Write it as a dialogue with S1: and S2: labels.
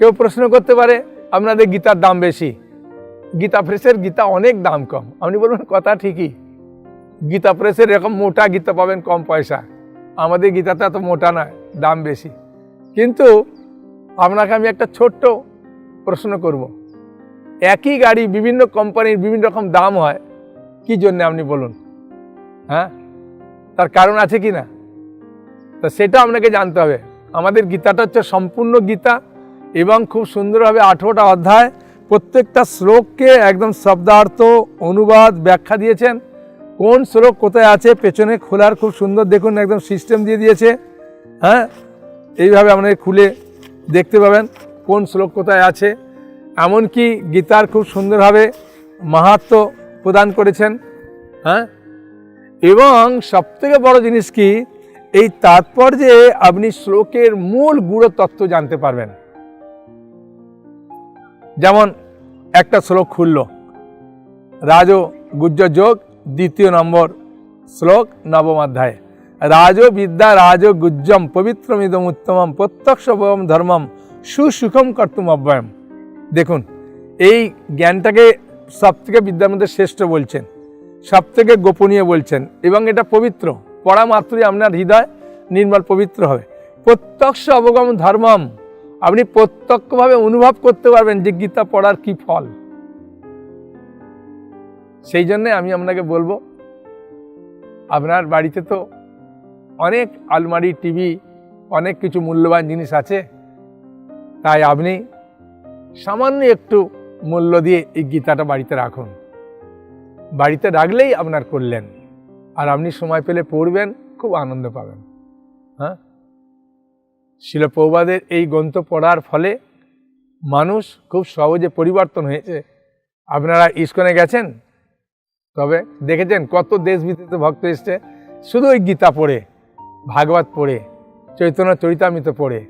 S1: কেউ প্রশ্ন করতে পারে, আপনাদের গীতার দাম বেশি। গীতা প্রেসের গীতা অনেক দাম কম। আপনি বলবেন, কথা ঠিকই। গীতা প্রেসের এরকম মোটা গীতা পাবেন কম পয়সা। আমাদের গীতাটা এত মোটা নয়, দাম বেশি। কিন্তু আপনাকে আমি একটা ছোট্ট প্রশ্ন করব। একই গাড়ি বিভিন্ন কোম্পানির বিভিন্ন রকম দাম হয়, কি জন্য আপনি বলুন? হ্যাঁ? তার কারণ আছে কি না? তা সেটা আপনাকে জানতে হবে। আমাদের গীতাটা হচ্ছে সম্পূর্ণ গীতা এবং খুব সুন্দরভাবে আঠেরোটা অধ্যায়, প্রত্যেকটা শ্লোককে একদম শব্দার্থ অনুবাদ ব্যাখ্যা দিয়েছেন। কোন শ্লোক কোথায় আছে, পেছনে খোলার খুব সুন্দর দেখুন, একদম সিস্টেম দিয়ে দিয়েছে। হ্যাঁ? এইভাবে আপনাকে খুলে দেখতে পাবেন কোন শ্লোক কোথায় আছে। এমনকি গীতার খুব সুন্দরভাবে মাহাত্ম প্রদান করেছেন। হ্যাঁ? এবং সবথেকে বড় জিনিস কি, এই তাৎপর্যে আপনি শ্লোকের মূল গুড় তত্ত্ব জানতে পারবেন। যেমন একটা শ্লোক খুলল, রাজ গুজ্জ যোগ, দ্বিতীয় নম্বর শ্লোক, নবম অধ্যায়। রাজ বিদ্যা রাজ গুজ্জম, পবিত্রমিদম উত্তমম প্রত্যক্ষ ধর্মম, সুসুখম কর্তুম অব্যয়ম। দেখুন, এই জ্ঞানটাকে সব থেকে বিদ্যার মধ্যে শ্রেষ্ঠ বলছেন সব থেকে গোপনীয় বলছেন, এবং এটা পবিত্র। পড়া মাত্রই আপনার হৃদয় নির্মল পবিত্র হবে। প্রত্যক্ষ অবগম ধর্মম আপনি প্রত্যক্ষভাবে অনুভব করতে পারবেন যে গীতা পড়ার কি ফল। সেই জন্যে আমি আপনাকে বলব, আপনার বাড়িতে তো অনেক আলমারি, টিভি, অনেক কিছু মূল্যবান জিনিস আছে। তাই আপনি সামান্য একটু মূল্য দিয়ে এই গীতাটা বাড়িতে রাখুন। বাড়িতে রাখলেই আপনার করলেন আর আপনি সময় পেলে পড়বেন, খুব আনন্দ পাবেন। হ্যাঁ? শিলপ্রবাদের এই গ্রন্থ পড়ার ফলে মানুষ খুব সহজে পরিবর্তন হয়েছে। আপনারা ইস্কনে গেছেন? তবে দেখেছেন কত দেশ বিদেশে ভক্ত এসছে। শুধু ওই গীতা পড়ে, ভাগবত পড়ে, চৈতন্য চরিতামিত পড়ে।